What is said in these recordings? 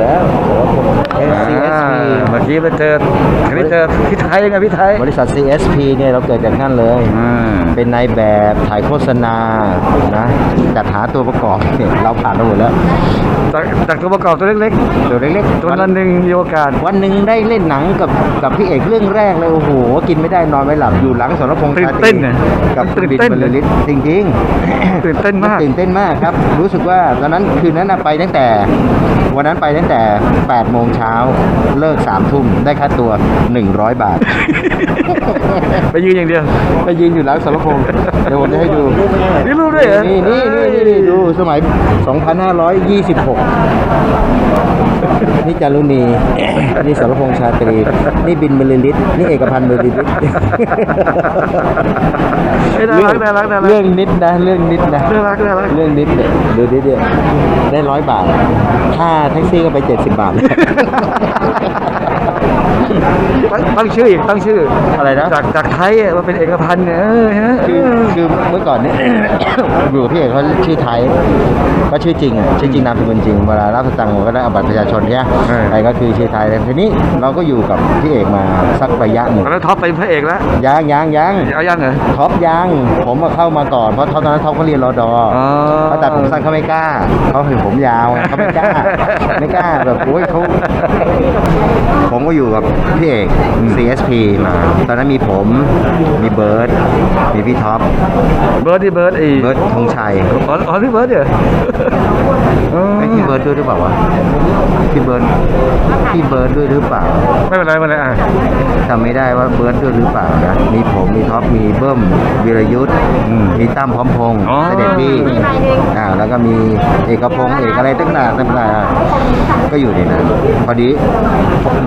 แล้วสรพงษ์อ่า CSP เมื่อกี้ไปเจออันนี้เจอพี่ไทยไงพี่ไทย บริษัท CSP เนี่ยเราเกิดจากนั่นเลยอ่าเป็นนายแบบถ่ายโฆษณานะจัดหาตัวประกอบเนี่ยเราผ่านมาหมดแล้ว จากจากตัวประกอบตัวเล็กตัวเล็กๆตัวนั้นหนึ่งมีโอกาส วันหนึ่งได้เล่นหนังกับกับพี่เอกเรื่องแรกเลยโอ้โห กินไม่ได้นอนไม่หลับอยู่หลังสรพงษ์ตื่นชาตเต้รีนน่ะกับตื่นบิดเต้นบรรลือฤทธิ์จริงๆตื่นเต้นมากตื่นเต้นมากครับ รู้สึกว่าตอนนั้นคืนนั้นน่ะไปตั้งแต่วันนั้นไปตั้งแต่8โมงเช้าเลิก3ทุ่มได้ค่าตัว 100 บาท ไปยืนอย่างเดียว ไปยืนอยู่หลังสรพงษ์เดี๋ยวผมจะให้ดู นี่รู้ด้วยเหรอนี่นี่นี่นี่นี่ดูสมัย 2526 นี่จารุณีนี่สรพงษ์ชาตรี นี่บินบรรลือฤทธิ์นี่เอกพันธ์บรรลือฤทธิ์เฮ้ยน่ารักน่ารักน่ารักเรื่องนิดนะเรื่องนิดนะน่ารักน่ารักเรื่องนิดเนี่ยดูดิเนี่ยได้ร้อยบาท ค่าแท็กซี่ก็ไปเจ็ดสิบบาท ตั้งตั้งชื่ออีกตั้งชื่ออะไรนะ จากจากไทยอะมาเป็นเอกพันธ์เนี่ยเออฮะคือคือเมื่อก่อนเนี่ย อยู่กับพี่เอกเขาชื่อไทยก็ชื่อจริงอะชื่อจริงนามสกุลจริงเวลารับสตังค์ผมก็ได้เอาบัตรประชาชนเนี่ยไอ้ก็คือชื่อไทยทีนี้เราก็อยู่กับพี่เอกมาสักระยะหนึ่งตอนนั้นท็อปเป็นพระเอกแล้วยังยังยังเอายังเหรอท็อปยังผมมาเข้ามาก่อนเพราะตอนนั้นท็อปเขาเรียนรอดออ๋อเขาตัดผมสั้นเขาไม่กล้าเขาเห็นผมยาวเขาไม่กล้าไม่กล้าแบบโอ้ยเขาผม ก็อยู่กับพี่เอก CSP มา ตอนนั้นมีผม มีเบิร์ด มีพี่ท็อป เบิร์ดที่เบิร์ดอีเบิร์ดธงชัยอ๋ออ๋อพี่เบิร์ดเหรอเออไอ้ยพี่เบิร์ดด้วยหรือเปล่าวะพี่เบิร์ดพี่เบิร์ดด้วยหรือเปล่า ไม่เป็นไรไม่เป็นไรอะจำไม่ได้ว่าเบิร์ดด้วยหรือเปล่านะ มีผม มีท็อป มีเบิ้มวีรยุทธ์มีตั้มพร้อมพงษ์เสด็จพี่อ่า แล้วก็มีเอกพงษ์เอกอะไรตั้งหนาตั้งหนาก็อยู่ในนั้น พอดี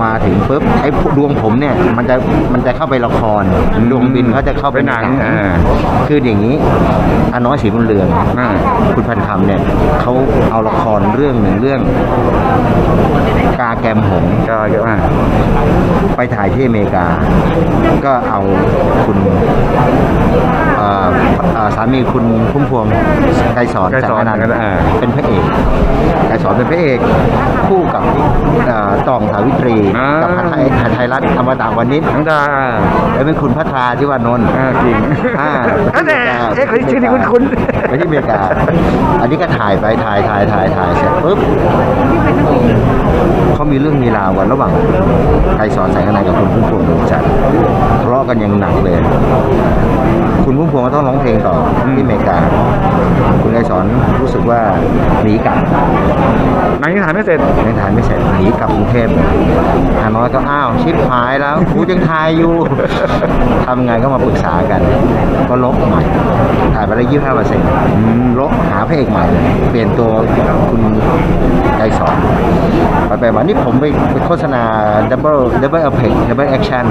มาถึงปุ๊บไอ้ดวงผมเนี่ยมันจะมันจะเข้าไปละครดวงบินเขาจะเข้าไปเป็นหนังอ่าคืออย่างนี้อาน้อยศรีบุญเรืองอ่าคุณพันคำเนี่ยเขาเอาละครเรื่องหนึ่งเรื่อง กาแกมหงส์ก็เยอะมากไปถ่ายที่อเมริกา ก็เอาคุณเอ่อเอ่อ สามีคุณพุ่มพวงไกรสอนไกรสอนแสงอนันต์อ่า เป็นพระเอกไกรสอนเป็นพระเอกคู่กับเอ่อต่องสาวิตรี อ่ากับพัทไทยไทยรัฐอมตะวันนิดทั้งดาอ่าแล้วเป็นคุณพัทราที่วานนท์อ่าจริงอ่าอันแน่เอ๊ะคนที่ชื่อนี้คุ้นๆไปที่อเมริกา อันนี้ก็ถ่ายไปถ่ายถ่ายถ่ายถ่ายเสร็จปุ๊บเขามีเรื่องมีราวกันระหว่างใครสอนแสงอนันต์กับคุณพุ่มพวงดวงจันทร์ทะเลาะกันอย่างหนักเลย คุณพุ่มพวงก็ต้องร้องเพลงต่อที่อเมริกา คุณไกรสอนรู้สึกว่าหนีกลับหนังยังถ่ายไม่เสร็จยังถ่ายไม่เสร็จหนีกลับกรุงเทพอาน้อยก็อ้าวชิปหายแล้วกูยังถ่ายอยู่ ทำไงก็มาปรึกษากัน ก็ลบใหม่ถ่ายไปได้ยี่ห้าเปอร์เซ็นต์ลบหาพระเอกใหม่เลยเปลี่ยนตัวคุณไกรสอนไปไปมานี่ผมไปไปโฆษณา double double effect double action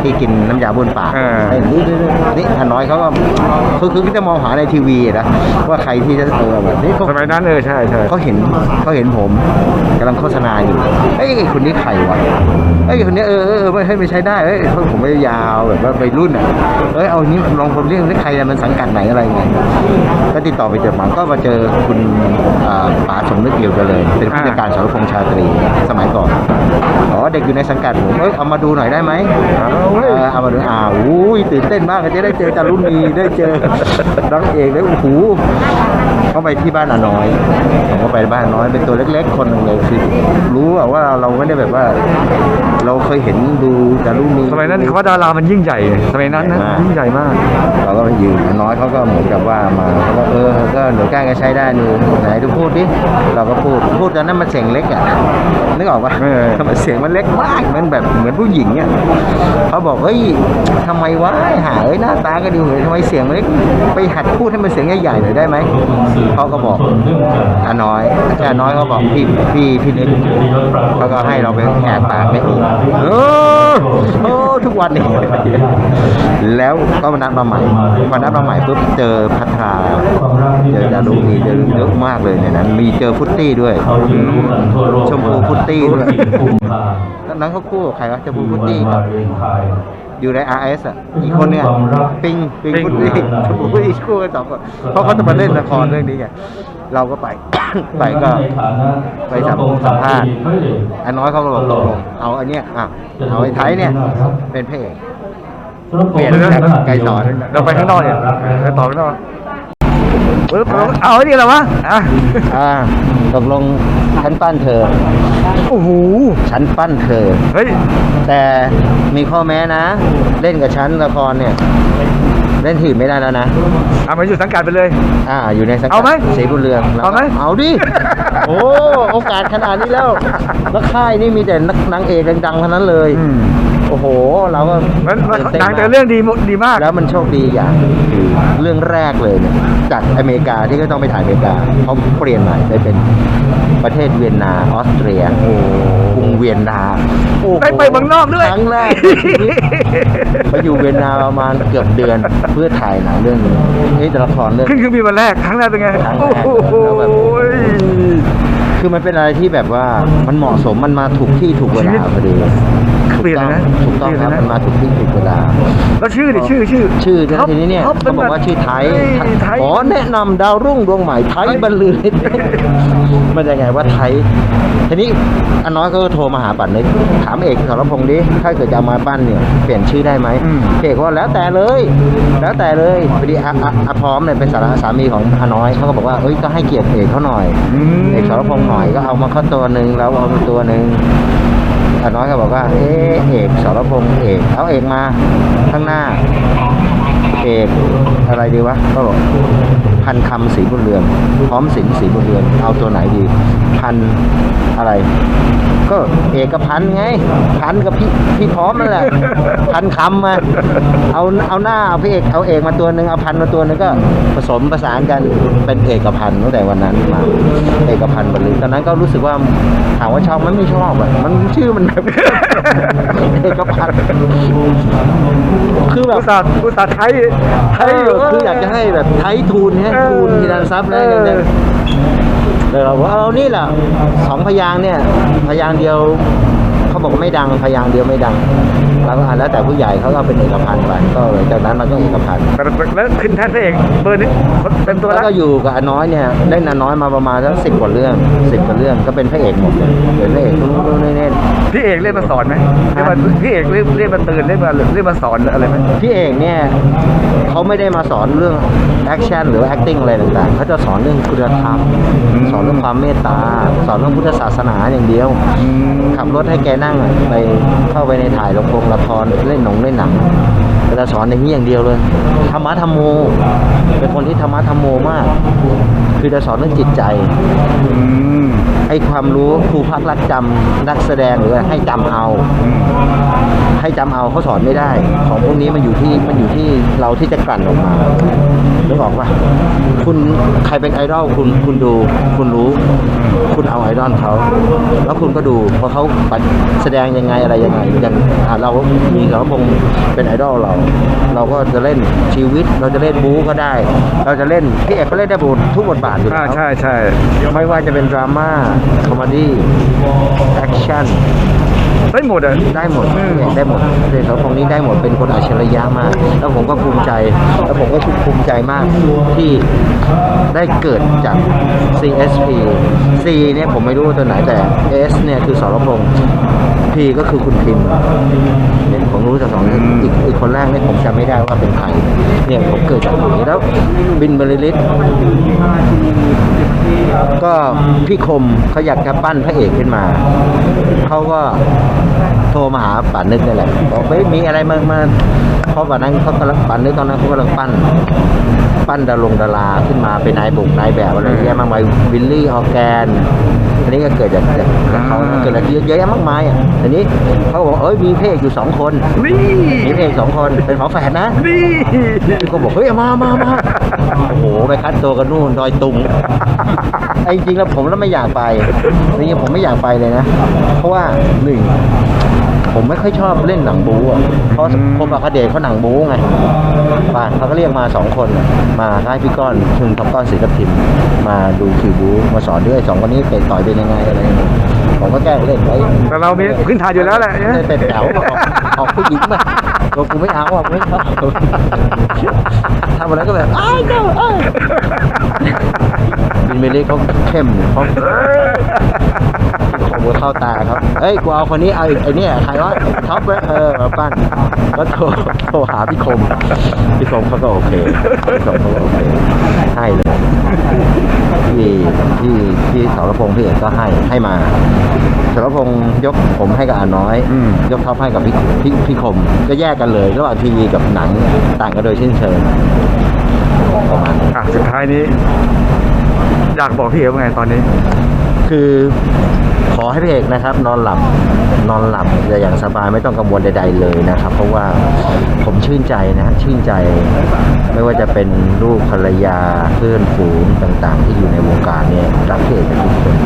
ที่กินน้ำยาบนปากอ่าไอ้นี่นี่นี่นี่อาน้อยเขาก็คือคือก็จะมองหาในทีวีนะว่าใครที่จะเออแบบนี้เขาสมัยนั้นเออใช่ใช่เขาเห็นเขาเห็นผมกำลังโฆษณาอยู่เอ้ยไอ้คนนี้ใครวะเอ้ยคนนี้เออเออเออไม่ให้ไม่ใช้ได้เอ้ยผมไม่ยาวแบบว่าไปรุ่นอะเอ้ยเอานี้ลองผมเรียกนี่ใครอะมันสังกัดไหนอะไรไงก็ติดต่อไปเจอหมาก็มาเจอคุณอ่าป๋าสมนึกเกี่ยวกันเลย เป็นผู้จัดการสรพงษ์ชาตรีสมัยก่อนอ๋อเด็กอยู่ในสังกัดผมเอ้ยเอามาดูหน่อยได้ไหมเอาเว้ยเออเอามาดูอ้าวอุ้ยตื่นเต้นมากเลยจะได้เจอจารุณีได้เจอน้องเอกได้โอ้โห เขาไปที่บ้านอาน้อยผมก็ไปบ้านอาน้อยเป็นตัวเล็ก ๆ คนหนึ่งเลยคือรู้อะว่าเราไม่ได้แบบว่า เราเคยเห็นดูจารุณีสมัยนั้นเขาว่าดารามันยิ่งใหญ่ สมัยนั้นนะยิ่งใหญ่มาก เราก็ไปยืนอาน้อยเขาก็เหมือนกับว่ามาเขาก็เออก็หนูแกล้งก็ใช้ได้นี่ไหนดูพูดดิเราก็พูดพูดตอนนั้นมันเสียงเล็กอะนึกออกปะเออทำไมเสียงมันเล็กมากมันแบบเหมือนผู้หญิงอะเขาบอกเฮ้ยทำไมวะหาเอ้ยหน้าตาก็ดีเหมือนทำไมเสียงมันเล็กไปหัดพูดให้มันเสียงใหญ่ๆหน่อยได้ไหมเขาก็บอกอาน้อยอาจารย์น้อยเขาบอกพี่พี่พี่นึกเขาก็ให้เราไปแอบตามไม่ถูกเออ วันนี้แล้วก็มานัดมาใหม่พอนัดมาใหม่ปุ๊บเจอพัทราเจอดารุณีเจอเยอะมากเลยในนั้น มีเจอฟุตตี้ด้วยชมพูฟุตตี้ด้วยตอนนั้นเขาคู่กับใครวะชมพูฟุตตี้กับอยู่ใน RS อะ อีกคนเนี่ย ปิง ปิงปิงฟุตตี้ชมพูฟุตตี้คู่กันสองคนเพราะเขาจะมาเล่นละครเรื่องนี้ไง เราก็ไป ไปก็ไปสัมสัมภาษณ์ไอ้น้อยเขาก็บอกตกลงเอาอันเนี้ยอะเอาไอ้ไทยเนี่ย เป็นพระเอกเปลี่ยนจากไกรสอนเราไปข้างนอกเนี่ยไปต่อข้างนอกปึ๊บเอาไอ้นี่เหรอวะอะอ่าตกลงฉันปั้นเธอโอ้โหฉันปั้นเธอเฮ้ยแต่มีข้อแม้นะ เล่นกับฉันละครเนี่ย เล่นถีบไม่ได้แล้วนะ เอามาอยู่สังกัดไปเลย อ่าอยู่ในสังกัเอาไหมสีบุญเรืองเอาไหมเอาดิ โอ้โอกาสขนาดนี้แล้วแล้วค่ายนี่มีแต่นักนางเอกดังๆทั้งนั้นเลยอืม โอ้โห เราก็มันมันตื่เต้นหนังแต่มากเรื่องดีดีมาก แล้วมันโชคดีอย่างคือเรื่องแรกเลยเนี่ยจากอเมริกาที่ก็ต้องไปถ่ายอเมริกาเขาเปลี่ยนใหม่ไปเป็นประเทศเวียนนาออสเตรียกรุง เวียนนาโอ้โหได้ไปเมืองนอกด้วย ครั้งแรกในชีวิตไปอยู่เวียนนาประมาณเกือบเดือนเพื่อถ่ายหนังเรื่องนี้นี่แต่ละครเรื่อง ขึ้นเครื่องบินวันแรกครั้งแรกเป็นไง ครั้งโอ้แรกโหแล้วแบบ คือมันเป็นอะไรที่แบบว่ามันเหมาะสมมันมาถูกที่ถูกเวลาพอดีเป ลี่ยนเลยนะถูกต้องครับเปลี่ยนเลยนะมันมาถูกที่ถูกเวลา แล้วชื่อดิชื่อชื่อชื่อนะท็ปทีนี้เนี่ยท็ปเขาบอกว่าชื่อไทยเฮ้ไทยขอแนะนำดาวรุ่งดวงใหม่ไทยบรรลือฤทธิ์มันยังไงว่าไทยทีนี้อันน้อยก็โทรมาหาปันนึกถามเอกสรพงษ์ดิถ้าเกิดจะเอามาปั้นเนี่ยเปลี่ยนชื่อได้ไหมอืมเอกว่าแล้วแต่เลย แล้วแต่เลยพอดีอาอาอาพร้อมเนี่ยเป็นสาระสามีของอาน้อยเขาก็บอกว่าเอ้ยก็ให้เกียรติเอกเขาหน่อยอืมเอกสรพงษ์หน่อยก็เอามาเข้าตัวหนึ่งแล้วเอามาตัวหนึ่งาน้อยก็บอกว่าเอ๊เอกสรพงษ์เอกเอาเอกมาข้างหน้า เอกอะไรดีวะก็บอกพันคำสีบุญเรืองพร้อมสินสีบุญเรืองเอาตัวไหนดี พันอะไร ก็เอกพันธ์ไง พันกับพี่พี่พร้อมนั่นแหละ พันคำมา เอาเอาหน้าเอาพี่เอกเอาเอกมาตัวหนึ่งเอาพันมาตัวหนึงก็ผสมประสานกันเป็นเอกพันธ์ตั้งแต่วันนั้นมา เอกพันธ์บรรลือตอนนั้นก็รู้สึกว่าถามว่าชอบไหมันไม่ชอบอะมันชื่อมันแบบเอกพันธ์คือแบบอุตส่าห์อุตส่าห์ไทยไทยเออคืออยากจะให้แบบไทยทูนให้ทูนทีนันทรัพย์นะอย่างเงี้ย เลยเราว่าเอานี่แหละสองพยางเนี่ย พยางเดียว เขาบอกไม่ดัง พยางเดียวไม่ดัง แล้วก็อ่านแล้วแต่ผู้ใหญ่เขาก็เป็นเอกพันธ์ไปก็เลยจากนั้นมันก็เอกพันธ์แล้วขึ้นแท่นพระเอกเบอร์นี้เต็มตัวแล้วแล้วก็อยู่กับอาน้อยเนี่ยเล่นอาน้อยมาประมาณสักสิบกว่าเรื่องสิบกว่าเรื่องก็เป็นพระเอกหมดเลยเป็นพระเอกรู้รู้เน่นพี่เอกเล่นมาสอนไหมเล่นมาพี่เอกเล่นเล่นมาเตือนเล่นมาเล่นมาสอนอะไรไหมพี่เอกเนี่ยเขาไม่ได้มาสอนเรื่องแอคชั่นหรือว่า acting อะไรต่างๆเขาจะสอนเรื่องคุณธรรมสอนเรื่องความเมตตา สอนเรื่องพุทธศาสนาอย่างเดียว ขับรถให้แกนั่งไปเข้าไปในถ่ายละครละครเล่นหนงเล่นหนังก็จะสอนอย่างนี้อย่างเดียวเลยธรรมะธรรมโม เป็นคนที่ธรรมะธรรมโมมาก คือจะสอนเรื่องจิตใจอืมให้ความรู้ครูพักรักจำนักแสดงหรือให้จำเอา ให้จำเอาเขาสอนไม่ได้ ของพวกนี้มันอยู่ที่มันอยู่ที่เราที่จะกลั่นออกมา นึกออกปะคุณใครเป็นไอดอลคุณคุณดู คุณรู้ คุณเอาไอดอลเขาแล้วคุณก็ดูว่าเขาแสดงยังไงอะไรยังไงอย่างอะเรามีสรพงษ์เป็นไอดอลเรา เราก็จะเล่นชีวิต เราจะเล่นบู๊ก็ได้ เราจะเล่นพี่เอกก็เล่นได้บททุกบทบาทอยู่อ่าแล้วใช่ใช่ไม่ว่าจะเป็นดราม่าคอมเมดี้แอคชั่น ได้หมดอะ ได้หมดได้หมดเด็กเขาพงนี้ได้หมดเป็นคนอัจฉริยะมาก แล้วผมก็ภูมิใจ แล้วผมก็ภูมิใจมากที่ได้เกิดจาก CSP C เนี่ยผมไม่รู้ว่าตัวไหนแต่ S เนี่ยคือสรพงษ์ P ก็คือคุณพิมพ์เนี่ยผมรู้จากสองนี้อีกอีกคนแรกเนี่ยผมจำไม่ได้ว่าเป็นใครเนี่ยผมเกิดจากตรงนี้แล้วบินบริลิต ก็พี่คมเขาอยากจะปั้นพระเอกขึ้นมา เขาก็ รมาหาป่านึกนี่แหละบอกเฮ้ยมีอะไรมามาเพราะวันนั้นเขากำลังป่านนึกตอนนั้นเขากำลังปั้น ปั้นดารงดาราขึ้นมาเป็นนายบุกนายแบบอะไรเยอะแยะมากมายวิลลี่ออร์แกนอันนี้ก็เกิดจากจากเขาเกิดอะไรเยอะแยะมากมายอะทีนี้เขาบอกเอ้ยมีพระเอกอยู่สองคนนี่มีพระเอกสองคนเป็นฝาแฝดนะนี่พี่ก็บอกเฮ้ยมามามาโอ้โหไปคัดตัวกันนู่นดอยตุงไอ้จริงๆแล้วผมแล้วไม่อยากไปจริงๆผมไม่อยากไปเลยนะ เพราะว่าหนึ่ง ผมไม่ค่อยชอบเล่นหนังบู๊อะเพราะคมอัคเดชเขาหนังบู๊ไงป่านเขาก็เรียกมาสองคนน่ะมาให้พี่ก้อนถึงทำก้อนศิลปินมาดูคิวบู๊มาสอนด้วยสองคนนี้เป็นต่อยเป็นยังไงอะไรยังไงผมก็แกล้งเล่นไว้แต่เรามีพื้นฐานอยู่แล้วแหละเล่นเป็นแถวออกออกผู้หญิงมาก็กูไม่เอาอะไม่ชอบทำอะไรก็แบบอ้ายเจ้าเอ้ยบินเมลี่เขาเข้มเขา ขโมยเข้าตาครับเฮ้ยกูเอาคนนี้เอาอีกไอ้เนี่ยใครวะท็อปเว้ยเออมาปั้นก็โทรโทรหาพี่คมพี่คมเขาก็โอเคพี่คมเขาก็โอเคให้เลยพี่พี่พี่สรพงษ์พี่เอกก็ให้ให้มาสรพงษ์ยกผมให้กับอาน้อยอืมยกท็อปให้กับพี่พี่พี่คม ก็แยกกันเลยระหว่างทีวีกับหนังต่างกันโดยสิ้นเชิงประมาณนี้อะสุดท้ายนี้ อยากบอกพี่เอ๋ว่าไงตอนนี้ คือ ขอให้พี่เอกนะครับ นอนหลับนอนหลับอย่างสบายไม่ต้องกังวลใด ๆเลยนะครับ เพราะว่าผมชื่นใจนะชื่นใจ ไม่ว่าจะเป็นลูกภรรยาเพื่อนฝูงต่าง ๆ ที่อยู่ในวงการเนี่ยรักพี่เอกทุกคน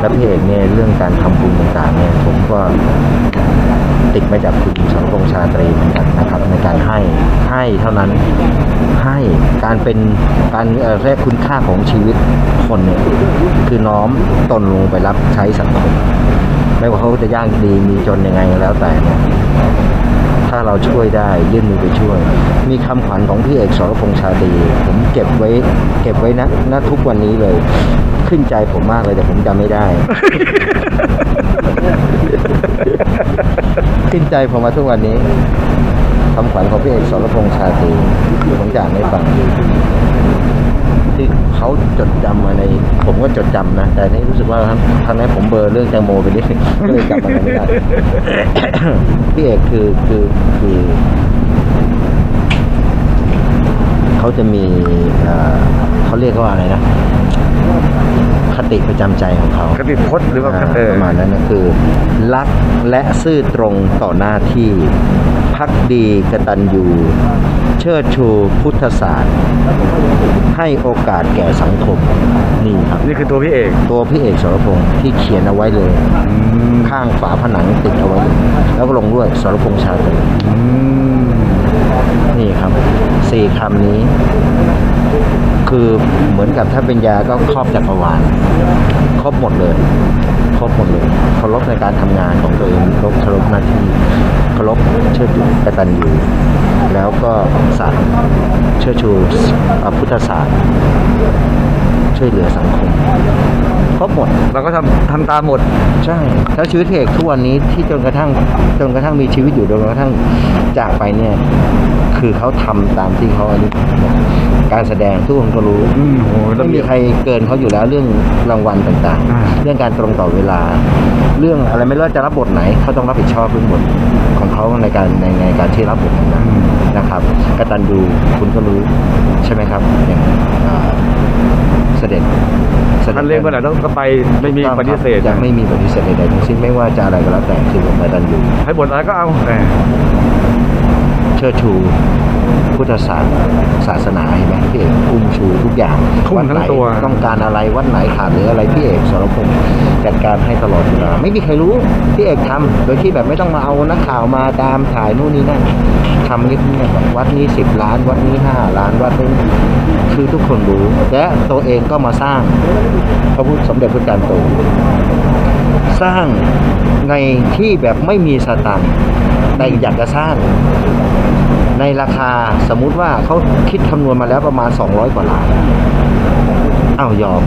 และพี่เอกเนี่ยเรื่องการทำบุญต่างๆเนี่ยผมก็ ติดมาจากคุณสังคมชาตรีเหมือนกันนะครับ ในการให้ให้เท่านั้นให้การเป็นการเรียกคุณค่าของชีวิตคนเนี่ยคือน้อมตนลงไปรับใช้สังคม ไม่ว่าเขาจะยากดีมีจนยังไงก็แล้วแต่เนี่ยถ้าเราช่วยได้ยื่นมือไปช่วย มีคำขวัญของพี่เอกสรพงษ์ชาตรีผมเก็บไว้ เก็บไว้นะณทุกวันนี้เลย ขึ้นใจผมมากเลยแต่ผมจำไม่ได้ ขึ้นใจผมมาทุกวันนี้คำขวัญของพี่เอกสรพงษ์ชาตรีผมจะอ่านให้ฟังที่เขาจดจำมาใน ผมก็จดจำนะ แต่นี่รู้สึกว่าครั้งครั้งนี้ผมเบอร์เรื่องแตงโมไปนิดนึงก็เลยจำมันไม่ได้พี่เอกคือคือคือเขาจะมีเขาเรียกว่าอะไรนะ ติประจำใจของเขาคติพจน์หรือว่าาเออประมาณนั้นนะคือ รักและซื่อตรงต่อหน้าที่พักดีกตัญญูเชิดชูพุทธศาสตร์ ให้โอกาสแก่สังคมนี่ครับ นี่คือตัวพี่เอกตัวพี่เอกสรพงษ์ที่เขียนเอาไว้เลยอืมข้างฝาผนังติดเอาไว้เลยแล้วก็ลงด้วยสรพงษ์ชาตรีอืมนี่ครับสี่คำนี้ คือเหมือนกับถ้าเป็นยาก็ครอบจักรวาลครบหมดเลยครบหมดเลยเคารพในการทำงานของตัวเองเคารพเคารพหน้าที่เคารพเชิดชูกตัญญูแล้วก็ศาสตร์เชิดชูพุทธศาสตร์ ช่วยเหลือสังคมครบหมดเราก็ทำทำตามหมดใช่แล้วชีวิตพี่เอกทุกวันนี้ที่จนกระทั่งจนกระทั่งมีชีวิตอยู่จนกระทั่งจากไปเนี่ย คือเขาทำตามที่เขาอันนี้การแสดงทุกคนก็รู้อืมโอ้ยไม่มีใครเกินเขาอยู่แล้วเรื่องรางวัลต่างอ่าๆเรื่องการตรงต่อเวลา เรื่องอะไรไม่รู้ว่าจะรับบทไหนเขาต้องรับผิดชอบเรื่องบทของเขาในการในในการที่รับบทนั้นๆนะครับกตันดูคุณก็รู้ใช่ไหมครับอย่างอ่า เสด็จสด็จท่านเรียกว่าไหนต้องก็ไปไม่มีปฏิเสธจะไม่มีปฏิเสธใดๆทั้งสิ้นไม่ว่าจะอะไรก็แล้วแต่คือผมกตันอยู่ให้บทอะไรก็เอาแหมเชิดชู พุทธศาสตร์ศาสนาเห็นไหมพี่เอกอุ้มชูทุกอย่างทุ่มวัดทั้ไหนงตัวต้องการอะไรวัดไหนขาดหรืออะไรพี่เอกสรพงษ์จัดการให้ตลอดเวลาไม่มีใครรู้พี่เอกทำโดยที่แบบไม่ต้องมาเอานักข่าวมาตามถ่ายนู่นนี่นั่นทำเงียบๆวัดนี้สิบล้าน วัดนี้ห้าล้านวัดนี้คือทุกคนรู้และตัวเองก็มาสร้างพระพุทธสมเด็จพระจันทร์โตสร้างในที่แบบไม่มีสตังค์แต่อยากจะสร้าง ในราคาสมมุติว่าเขาคิดคำนวณมาแล้วประมาณ 200 กว่าล้านอ้าวยอม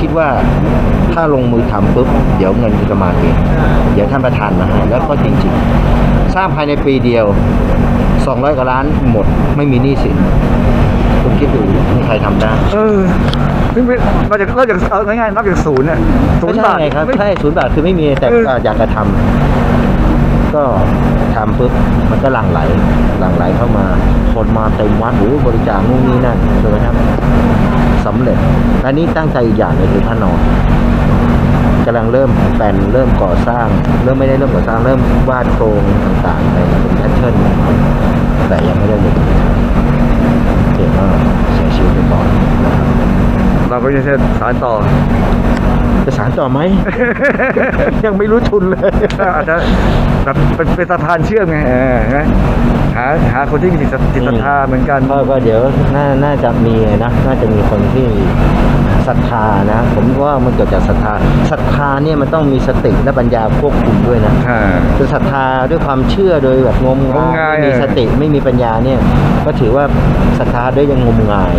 คิดว่าถ้าลงมือทำปุ๊บ เดี๋ยวเงินจะมาเองเดี๋ยวท่านประธานมาให้แล้วก็จริงๆ สร้างภายในปีเดียว 200 กว่าล้านหมดไม่มีหนี้สินคุณคิดดูมีใครทำได้ เออไม่ไม่เราจะเราจะเอาง่ายๆนับจากศูนย์เนี่ยศูนย์บาใช่ทไงครับไม่ใช่ศูนย์บาทคือไม่มีแต่เออ อยากจะทำ ก็ทำปุ๊บมันก็หลั่งไหลหลั่งไหลเข้ามา คนมาเต็มวัดหรือบริจาคนู่นนี่นั่นจนกระทั่งสำเร็จอันนี้ตั้งใจอีกอย่างนึงคือพระนอนกำลังเริ่มแปลนเริ่มก่อสร้าง เริ่มไม่ได้เริ่มก่อสร้างเริ่มวาดโครงต่างๆในเป็นแพทเทิร์นแต่ยังไม่ได้เลยเห็นว่าเสียชีวิตไปก่อน เราก็จะสารต่อ จะสารต่อไหม ยังไม่รู้ทุนเลย อาจจะแบบเป็นเป็นสะพานเชื่อมไงเออเห็นไหมหาหาคนที่มีจิตศรัทจิตศรัทธาเหมือนกัน ก็ก็เดี๋ยวน่าน่าจะมีนะ น่าจะมีคนที่ ศรัทธานะผมว่ามันเกิดจากศรัทธาศรัทธาเนี่ยมันต้องมีสติและปัญญาควบคุมด้วยนะอ่าคือศรัทธาด้วยความเชื่อโดยแบบงมงมงางายยไม่มีเออสติไม่มีปัญญาเนี่ยก็ถือว่าศรัทธาด้วยยังงมงาย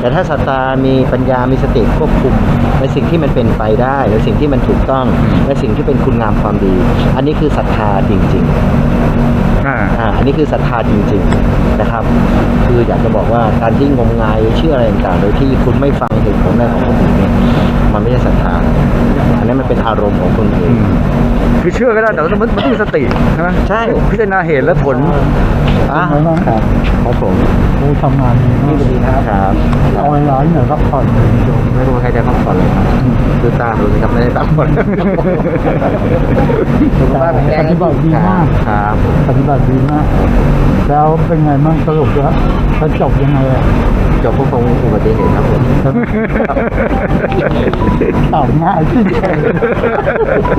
แต่ถ้าศรัทธามีปัญญามีสติควบคุมในสิ่งที่มันเป็นไปได้ในสิ่งที่มันถูกต้องในสิ่งที่เป็นคุณงามความดี อันนี้คือศรัทธาจริง ๆ อ่าอันนี้คือศรัทธาจริง ๆนะครับ คืออยากจะบอกว่าการที่งมงายเชื่ออะไรต่างๆโดยที่คุณไม่ฟังเหตุผลอะไรของคนอื่นเนี่ยมันไม่ใช่ศรัทธาอันนี้มันเป็นอารมณ์ของคนอื่น คือเชื่อก็ได้แต่ว่ามันมันต้องมีสติใช่ไหมใช่ พิจารณาเหตุและผลอะไม่ต้องครับครับผมผู้ทำงานดีมากดีครับครับเอาเวลาที่ไหนพักผ่อนไม่รู้ใครได้พักผ่อนเลยครับดูตาดูสิครับไม่ได้พักผ่อนแต่ปฏิบัติดีมากครับปฏิบัติดีมาก แล้วเป็นไงบ้างสรุปแล้วจะจบยังไงอะจบพวกคงอุบัติเหตุครับผมตอบง่ายที่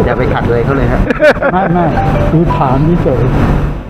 อย่าไปขัดเลยเขาเลยครับ ไม่ไม่คือถามที่เฉย